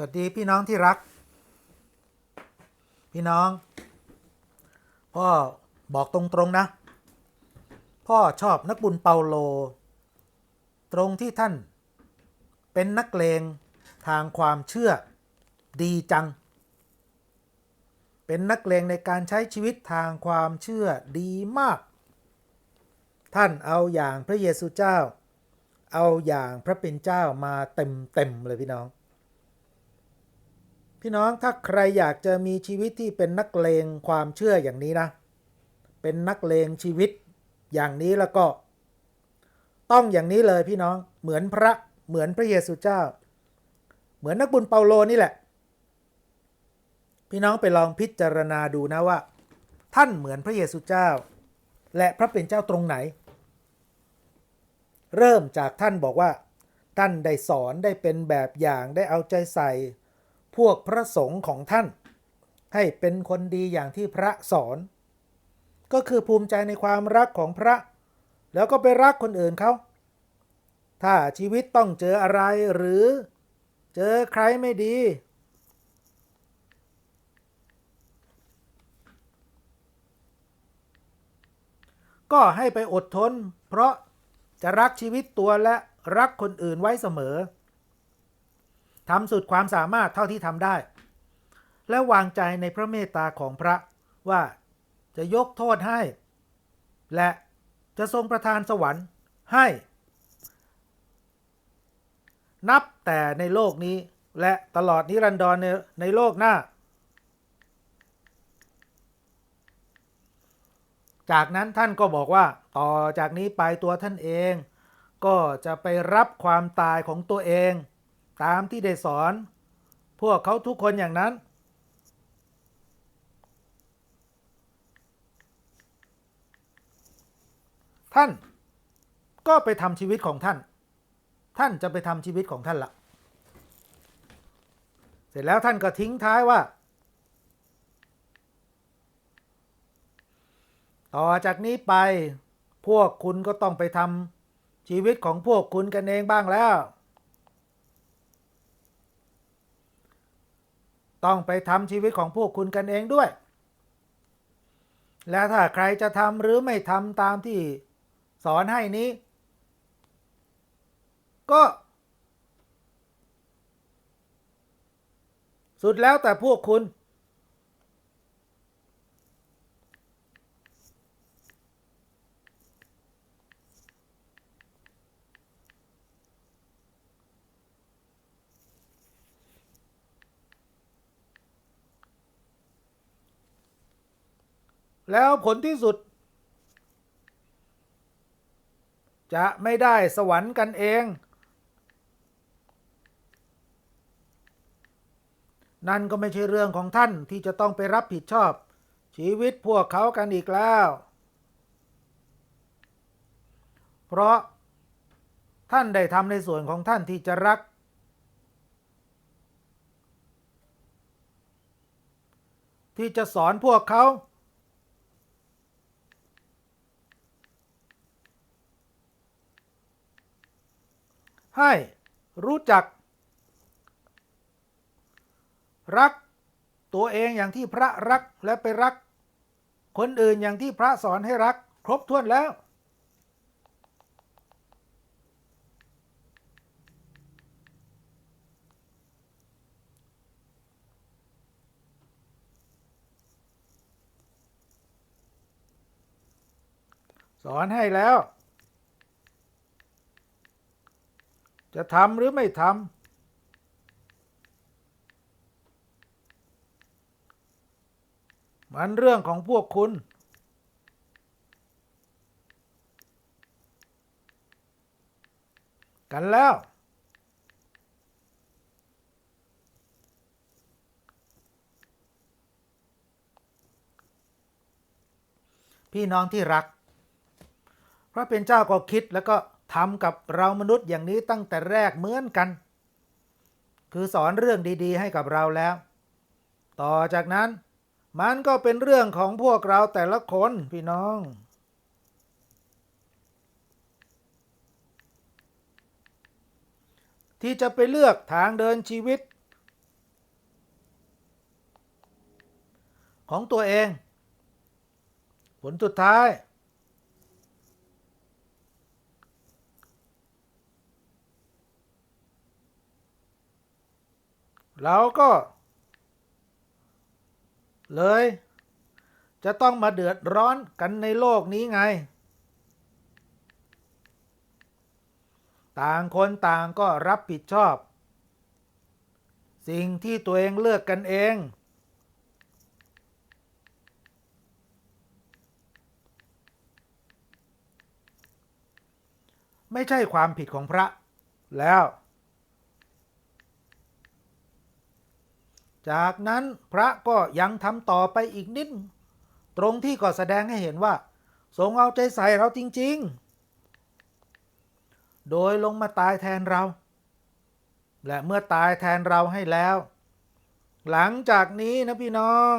สวัสดีพี่น้องที่รัก พี่น้อง พ่อบอกตรงๆนะ พ่อชอบนักบุญเปาโล ตรงที่ท่าน เป็นนักเลงทางความเชื่อดีจัง เป็นนักเลงในการใช้ชีวิตทางความเชื่อดีมาก ท่านเอาอย่างพระเยซูเจ้า เอาอย่างพระเป็นเจ้ามาเต็มเต็มๆเลยพี่น้อง พี่น้องถ้าใครอยากจะมีชีวิตที่เป็นนักเลงความเชื่ออย่างนี้นะ เป็นนักเลงชีวิตอย่างนี้แล้วก็ ต้องอย่างนี้เลยพี่น้องเหมือนพระเหมือนพระเยซูเจ้า เหมือนนักบุญเปาโลนี่แหละ พี่น้องไปลองพิจารณาดูนะว่า ท่านเหมือนพระเยซูเจ้า และพระเป็นเจ้าตรงไหน เริ่มจากท่านบอกว่า ท่านได้สอนได้เป็นแบบอย่างได้เอาใจใส่ พวกพระสงฆ์ของท่าน ให้เป็นคนดีอย่างที่พระสอน ก็คือภูมิใจในความรักของพระ แล้วก็ไปรักคนอื่นเขา ถ้าชีวิตต้องเจออะไรหรือเจอใครไม่ดี ก็ให้ไปอดทน เพราะจะรักชีวิตตัวและรักคนอื่นไว้เสมอ ทำสุดความสามารถเท่าที่ทำได้ และวางใจในพระเมตตาของพระว่าจะยกโทษให้ และจะทรงประทานสวรรค์ให้ นับแต่ในโลกนี้และตลอดนิรันดรในในโลกหน้า จากนั้นท่านก็บอกว่าต่อจากนี้ไปตัวท่านเอง ก็จะไปรับความตายของตัวเอง ตามที่ได้สอน พวกเขาทุกคนอย่างนั้น ท่านก็ไปทำชีวิตของท่าน ท่านจะไปทำชีวิตของท่านละเสร็จแล้วท่านก็ทิ้งท้ายว่า ต่อจากนี้ไปพวกคุณก็ต้องไปทำชีวิตของพวกคุณกันเองบ้างแล้ว ต้องไปทำชีวิตของพวกคุณกันเองด้วย และถ้าใครจะทำหรือไม่ทำตามที่สอนให้นี้ ก็ สุดแล้วแต่พวกคุณ แล้วผลที่สุด จะไม่ได้สวรรค์กันเอง นั่นก็ไม่ใช่เรื่องของท่านที่จะต้องไปรับผิดชอบ ชีวิตพวกเขากันอีกแล้ว เพราะท่านได้ทำในส่วนของท่านที่จะรัก ที่จะสอนพวกเขา ให้รู้จัก รักตัวเองอย่างที่พระรักและไปรัก คนอื่นอย่างที่พระสอนให้รัก ครบถ้วนแล้ว สอนให้แล้ว จะทำหรือไม่ทำมันเรื่องของพวกคุณ กันแล้ว พี่น้องที่รัก พระเป็นเจ้าก็คิดแล้วก็ ทำกับเรามนุษย์อย่างนี้ตั้งแต่แรกเหมือนกัน คือสอนเรื่องดีๆ ให้กับเราแล้ว ต่อจากนั้นมันก็เป็นเรื่องของพวกเราแต่ละคนพี่น้อง ที่จะไปเลือกทางเดินชีวิต ของตัวเอง ผลสุดท้าย เราก็ เลย จะต้องมาเดือดร้อนกันในโลกนี้ไง ต่างคนต่างก็รับผิดชอบ สิ่งที่ตัวเองเลือกกันเอง ไม่ใช่ความผิดของพระแล้ว จากนั้นพระก็ยังทำต่อไปอีกนิด ตรงที่ก็แสดงให้เห็นว่า ทรงเอาใจใส่เราจริง ๆ โดยลงมาตายแทนเรา และเมื่อตายแทนเราให้แล้ว หลังจากนี้นะพี่น้อง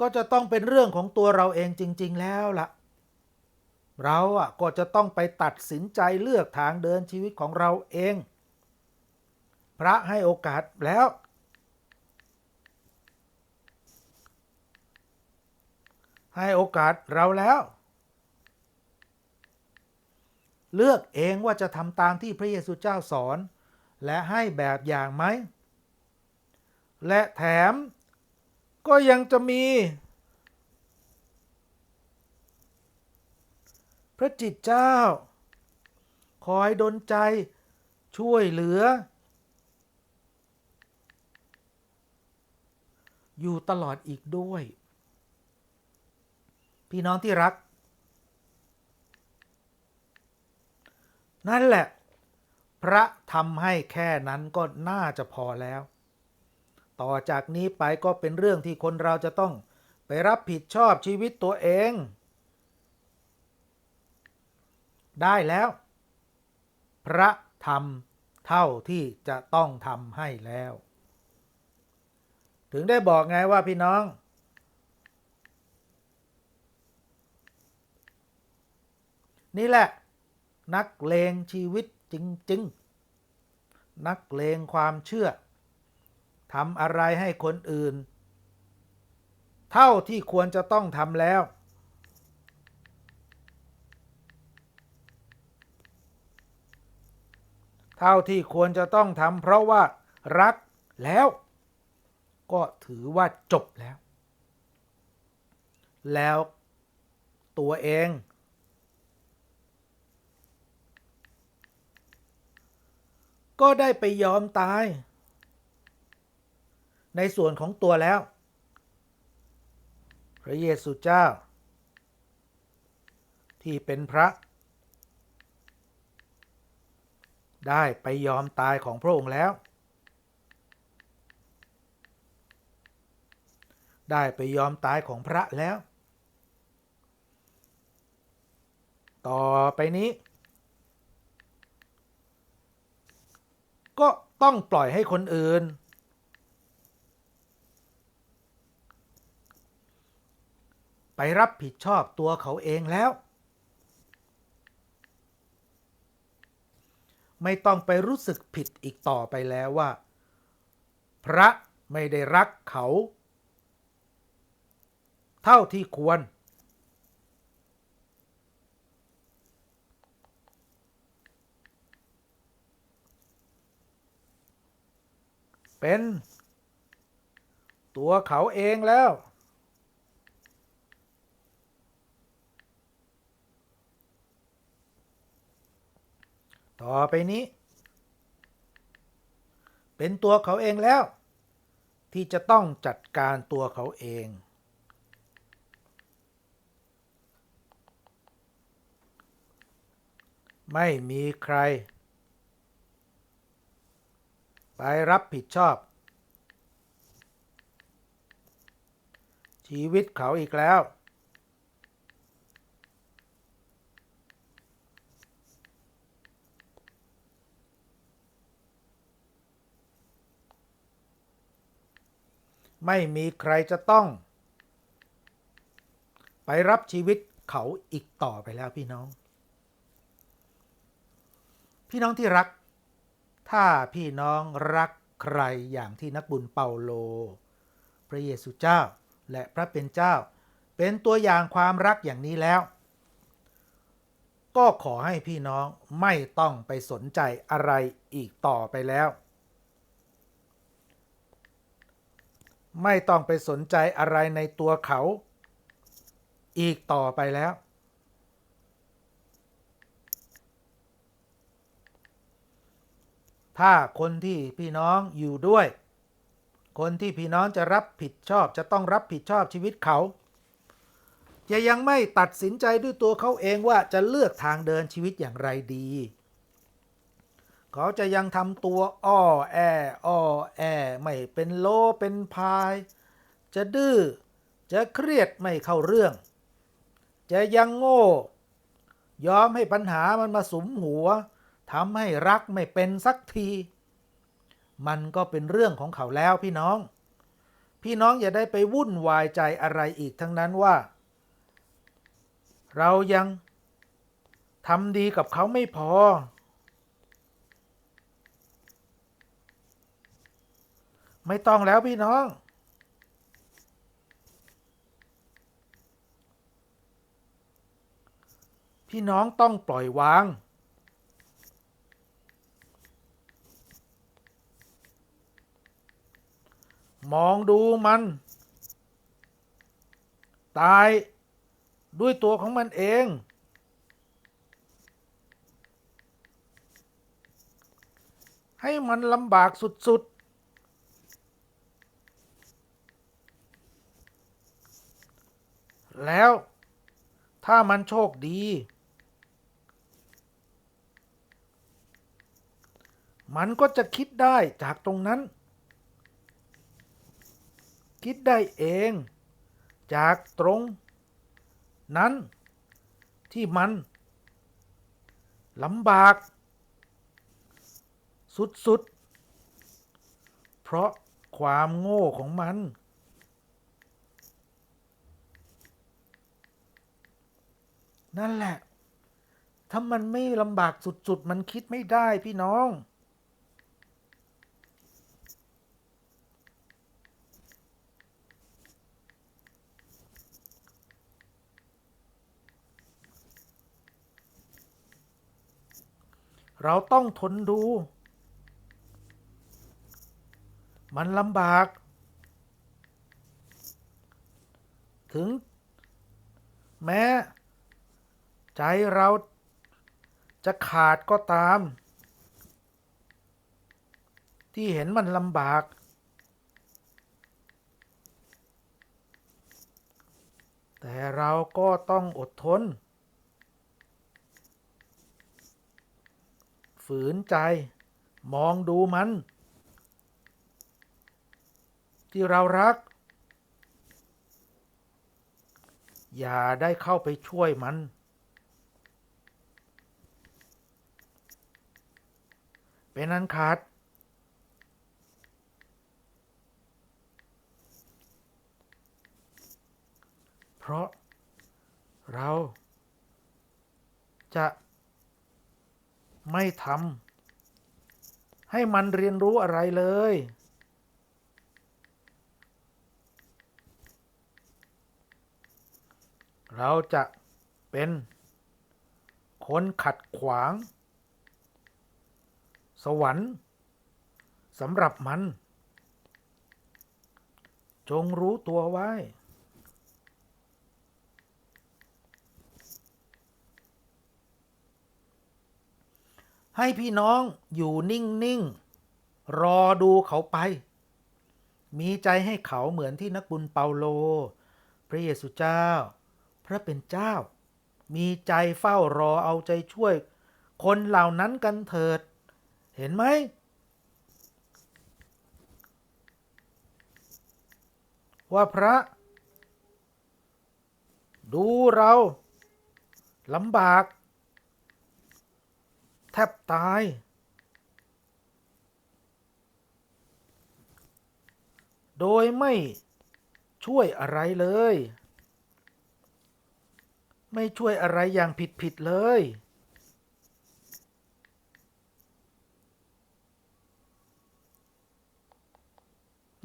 ก็จะต้องเป็นเรื่องของตัวเราเองจริง ๆ แล้วล่ะ เราอะก็จะต้องไปตัดสินใจเลือกทางเดินชีวิตของเราเอง พระให้โอกาสแล้ว ให้โอกาสเราแล้ว เลือกเองว่าจะทำตามที่พระเยซูเจ้าสอน และให้แบบอย่างไหม และแถมก็ยังจะมี พระจิตเจ้า คอยดลใจช่วยเหลือ อยู่ตลอดอีกด้วย พี่น้องที่รัก นั่นแหละ พระทำให้แค่นั้นก็น่าจะพอแล้ว ต่อจากนี้ไปก็เป็นเรื่องที่คนเราจะต้องไปรับผิดชอบชีวิตตัวเอง ได้แล้ว พระทำเท่าที่จะต้องทำให้แล้ว ถึงได้บอกไงว่าพี่น้อง นี่แหละ นักเลงชีวิตจริง ๆ นักเลงความเชื่อทำอะไรให้คนอื่น เท่าที่ควรจะต้องทำแล้ว เท่าที่ควรจะต้องทำเพราะว่ารักแล้ว ก็ถือว่าจบแล้ว แล้วตัวเอง ก็ได้ไปยอมตาย ในส่วนของตัวแล้ว พระเยซูเจ้า ที่เป็นพระ ได้ไปยอมตายของพระองค์แล้ว ได้ไปยอมตายของพระแล้ว ต่อไปนี้ ก็ต้องปล่อยให้คนอื่น ไปรับผิดชอบตัวเขาเองแล้ว ไม่ต้องไปรู้สึกผิดอีกต่อไปแล้วว่า พระไม่ได้รักเขา เท่าที่ควร เป็น ตัวเขาเองแล้ว ต่อไปนี้ เป็นตัวเขาเองแล้ว ที่จะต้องจัดการตัวเขาเอง ไม่มีใคร ไปรับผิดชอบ ชีวิตเขาอีกแล้ว ไม่มีใครจะต้อง ไปรับชีวิตเขาอีกต่อไปแล้วพี่น้อง พี่น้องที่รัก ถ้าพี่น้องรักใครอย่างที่นักบุญเปาโล พระเยซูเจ้าและพระเป็นเจ้า เป็นตัวอย่างความรักอย่างนี้แล้ว ก็ขอให้พี่น้องไม่ต้องไปสนใจอะไรอีกต่อไปแล้ว ไม่ต้องไปสนใจอะไรในตัวเขา อีกต่อไปแล้ว ถ้าคนที่พี่น้องอยู่ด้วย คนที่พี่น้องจะรับผิดชอบจะต้องรับผิดชอบชีวิตเขาจะยังไม่ตัดสินใจด้วยตัวเขาเองว่าจะเลือกทางเดินชีวิตอย่างไรดี เขาจะยังทำตัวอ้อแออ้อแอ ไม่เป็นโลเป็นพาย จะดื้อ จะเครียดไม่เข้าเรื่อง จะยังโง่ ยอมให้ปัญหามันมาสุมหัว ทำให้รักไม่เป็นสักที มันก็เป็นเรื่องของเขาแล้วพี่น้อง พี่น้องอย่าได้ไปวุ่นวายใจอะไรอีกทั้งนั้นว่า เรายังทำดีกับเขาไม่พอ ไม่ต้องแล้วพี่น้อง พี่น้องต้องปล่อยวาง มองดูมัน ตายด้วยตัวของมันเอง ให้มันลำบากสุด ๆ แล้วถ้ามันโชคดี มันก็จะคิดได้จากตรงนั้น คิดได้เอง จากตรง นั้นที่มันลำบาก สุด ๆ เพราะความโง่ของมัน นั่นแหละ ถ้ามันไม่ลำบากสุด ๆ มันคิดไม่ได้พี่น้อง เราต้องทนดู มันลำบาก ถึง แม้ ใจเราจะขาดก็ตาม ที่เห็นมันลำบาก แต่เราก็ต้องอดทน ฝืนใจ มองดูมัน ที่เรารัก อย่าได้เข้าไปช่วยมัน เป็นอันขาดเพราะเราจะ ไม่ทำให้มันเรียนรู้อะไรเลย เราจะเป็นคนขัดขวาง สวรรค์สำหรับมัน จงรู้ตัวไว้ ให้พี่น้องอยู่นิ่ง ๆ รอดูเขาไป มีใจให้เขาเหมือนที่นักบุญเปาโล พระเยซูเจ้า พระเป็นเจ้า มีใจเฝ้ารอเอาใจช่วย คนเหล่านั้นกันเถิด เห็นไหมว่าพระ ดูเราลำบาก บตาย โดยไม่ช่วยอะไรเลย ไม่ช่วยอะไรอย่างผิดๆเลย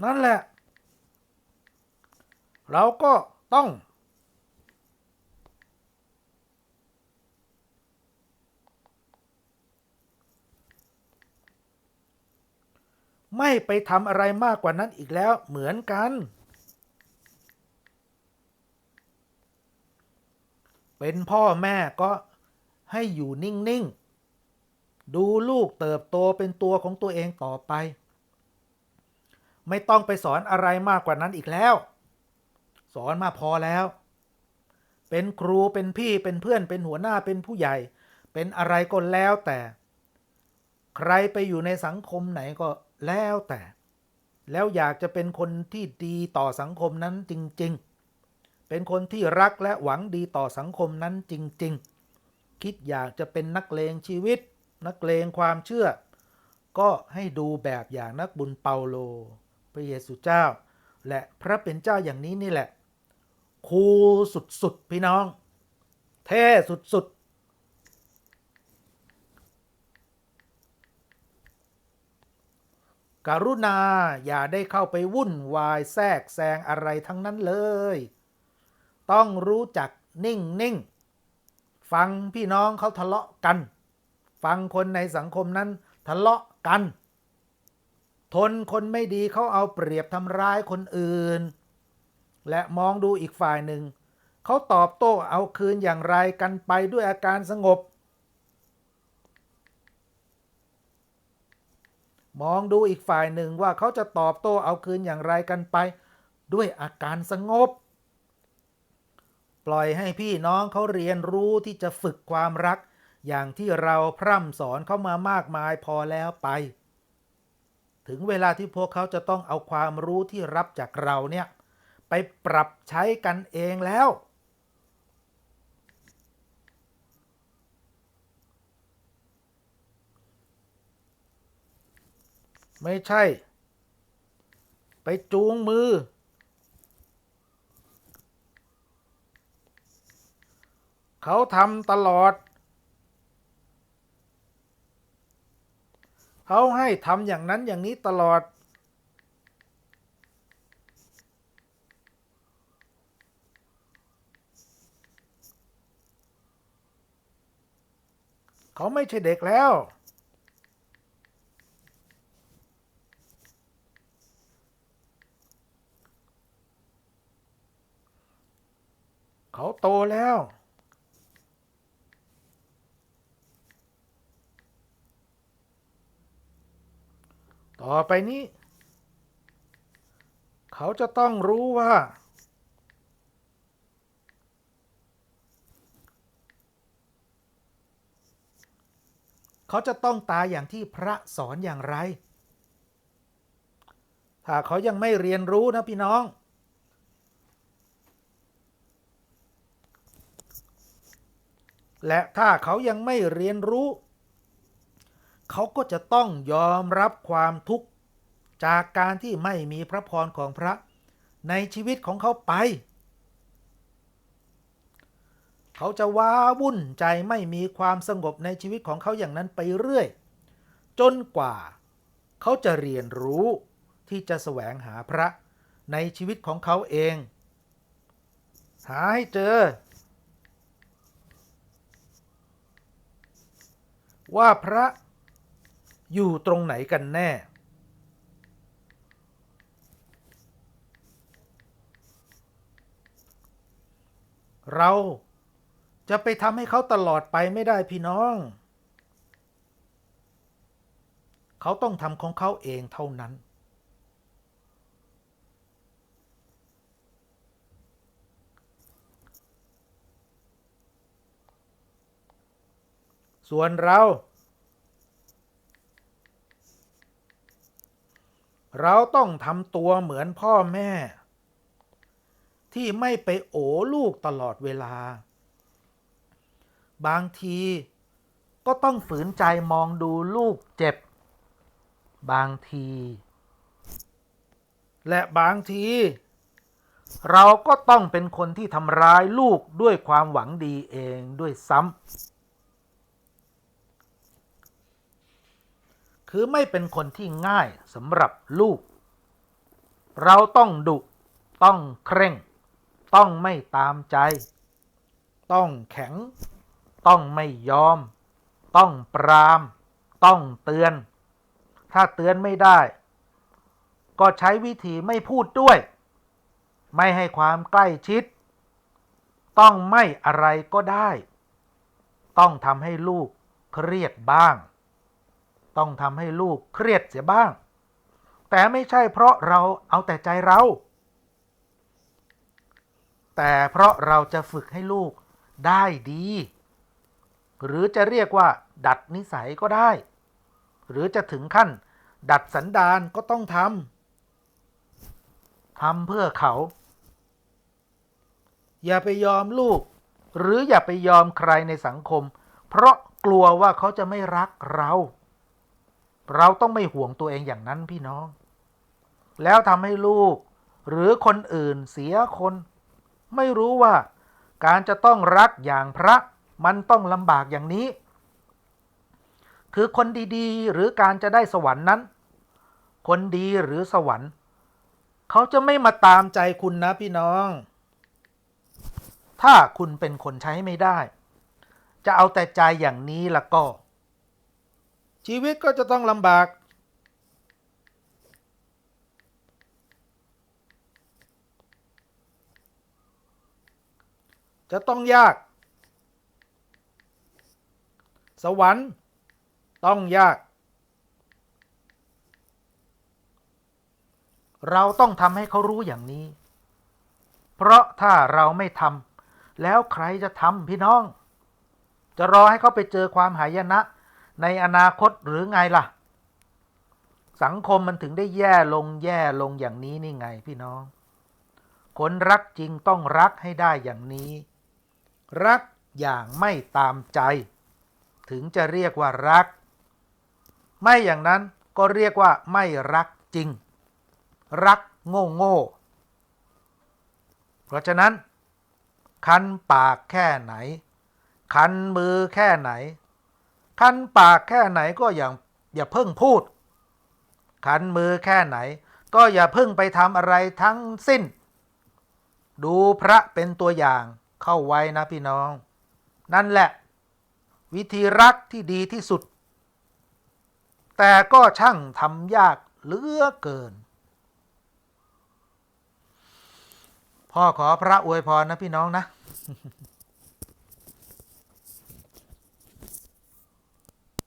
นั่นแหละ เราก็ต้อง ไม่ไปทำอะไรมากกว่านั้นอีกแล้วเหมือนกัน เป็นพ่อแม่ก็ให้อยู่นิ่ง ๆ ดูลูกเติบโตเป็นตัวของตัวเองต่อไป ไม่ต้องไปสอนอะไรมากกว่านั้นอีกแล้ว สอนมาพอแล้ว เป็นครูเป็นพี่เป็นเพื่อนเป็นหัวหน้าเป็นผู้ใหญ่ เป็นอะไรก็แล้วแต่ ใครไปอยู่ในสังคมไหนก็ แล้วแต่ แล้วอยากจะเป็นคนที่ดีต่อสังคมนั้นจริง ๆ เป็นคนที่รักและหวังดีต่อสังคมนั้นจริง ๆ คิดอยากจะเป็นนักเลงชีวิต นักเลงความเชื่อ ก็ให้ดูแบบอย่างนักบุญเปาโล พระเยซูเจ้า และพระเป็นเจ้าอย่างนี้นี่แหละคูสุดๆพี่น้อง เท่สุดๆ กรุณาอย่าได้เข้าไปวุ่นวายแทรกแซงอะไรทั้งนั้นเลย ต้องรู้จักนิ่งนิ่งๆฟังพี่น้องเขาทะเลาะกัน ฟังคนในสังคมนั้นทะเลาะกัน ทนคนไม่ดีเขาเอาเปรียบทำร้ายคนอื่น และมองดูอีกฝ่ายหนึ่ง เขาตอบโต้เอาคืนอย่างไรกันไปด้วยอาการสงบ มองดูอีกฝ่ายหนึ่งว่าเขาจะตอบโต้เอาคืนอย่างไรกันไป ด้วยอาการสงบ ปล่อยให้พี่น้องเขาเรียนรู้ที่จะฝึกความรัก อย่างที่เราพร่ำสอนเขามามากมายพอแล้วไป ถึงเวลาที่พวกเขาจะต้องเอาความรู้ที่รับจากเราเนี่ย ไปปรับใช้กันเองแล้ว ไม่ใช่ ไปจูงมือ เขาทำตลอด เขาให้ทำอย่างนั้นอย่างนี้ตลอด เขาไม่ใช่เด็กแล้ว เขาโตแล้ว ต่อไปนี้ เขาจะต้องรู้ว่า เขาจะต้องตายอย่างที่พระสอนอย่างไร ถ้าเขายังไม่เรียนรู้นะพี่น้อง และถ้าเขายังไม่เรียนรู้ เขาก็จะต้องยอมรับความทุกข์ จากการที่ไม่มีพระพรของพระในชีวิตของเขาไป เขาจะว้าวุ่นใจไม่มีความสงบในชีวิตของเขาอย่างนั้นไปเรื่อย จนกว่า เขาจะเรียนรู้ที่จะแสวงหาพระในชีวิตของเขาเอง หาให้เจอ ว่าพระอยู่ตรงไหนกันแน่ เราจะไปทำให้เขาตลอดไปไม่ได้พี่น้อง เขาต้องทำของเขาเองเท่านั้น ส่วนเรา เราต้องทำตัวเหมือนพ่อแม่ ที่ไม่ไปโอลูกตลอดเวลา บางทีก็ต้องฝืนใจมองดูลูกเจ็บ บางที และบางที เราก็ต้องเป็นคนที่ทำร้ายลูกด้วยความหวังดีเองด้วยซ้ำ คือไม่เป็นคนที่ง่ายสำหรับลูก เราต้องดุ ต้องเคร่ง ต้องไม่ตามใจ ต้องแข็ง ต้องไม่ยอม ต้องปราม ต้องเตือน ถ้าเตือนไม่ได้ ก็ใช้วิธีไม่พูดด้วย ไม่ให้ความใกล้ชิด ต้องไม่อะไรก็ได้ ต้องทำให้ลูกเครียดบ้าง ต้องทำให้ลูกเครียดเสียบ้าง แต่ไม่ใช่เพราะเราเอาแต่ใจเรา แต่เพราะเราจะฝึกให้ลูกได้ดี หรือจะเรียกว่า ดัดนิสัยก็ได้ หรือจะถึงขั้น ดัดสันดานก็ต้องทำทำเพื่อเขา อย่าไปยอมลูก หรืออย่าไปยอมใครในสังคม เพราะกลัวว่าเขาจะไม่รักเรา เราต้องไม่ห่วงตัวเองอย่างนั้นพี่น้อง แล้วทำให้ลูก หรือคนอื่นเสียคน ไม่รู้ว่าการจะต้องรักอย่างพระมันต้องลำบากอย่างนี้ คือคนดีๆ หรือการจะได้สวรรค์นั้น คนดีหรือสวรรค์ เขาจะไม่มาตามใจคุณนะพี่น้อง ถ้าคุณเป็นคนใช้ไม่ได้ จะเอาแต่ใจอย่างนี้ล้วก็ ชีวิตก็จะต้องลำบาก จะต้องยาก สวรรค์ ต้องยาก เราต้องทำให้เขารู้อย่างนี้ เพราะถ้าเราไม่ทำแล้วใครจะทำพี่น้อง จะรอให้เขาไปเจอความหายนะ ในอนาคตหรือไงล่ะ สังคมมันถึงได้แย่ลงแย่ลงอย่างนี้นี่ไงพี่น้อง คนรักจริงต้องรักให้ได้อย่างนี้ รักอย่างไม่ตามใจ ถึงจะเรียกว่ารัก ไม่อย่างนั้นก็เรียกว่าไม่รักจริง รักโง่โง่เพราะฉะนั้น คันปากแค่ไหน คันมือแค่ไหน คันปากแค่ไหนก็อย่าอย่าเพิ่งพูด คันมือแค่ไหน ก็อย่าเพิ่งไปทำอะไรทั้งสิ้น ดูพระเป็นตัวอย่างเข้าไว้นะพี่น้อง นั่นแหละ วิธีรักที่ดีที่สุด แต่ก็ช่างทำยากเหลือเกิน พ่อขอพระอวยพรนะพี่น้องนะ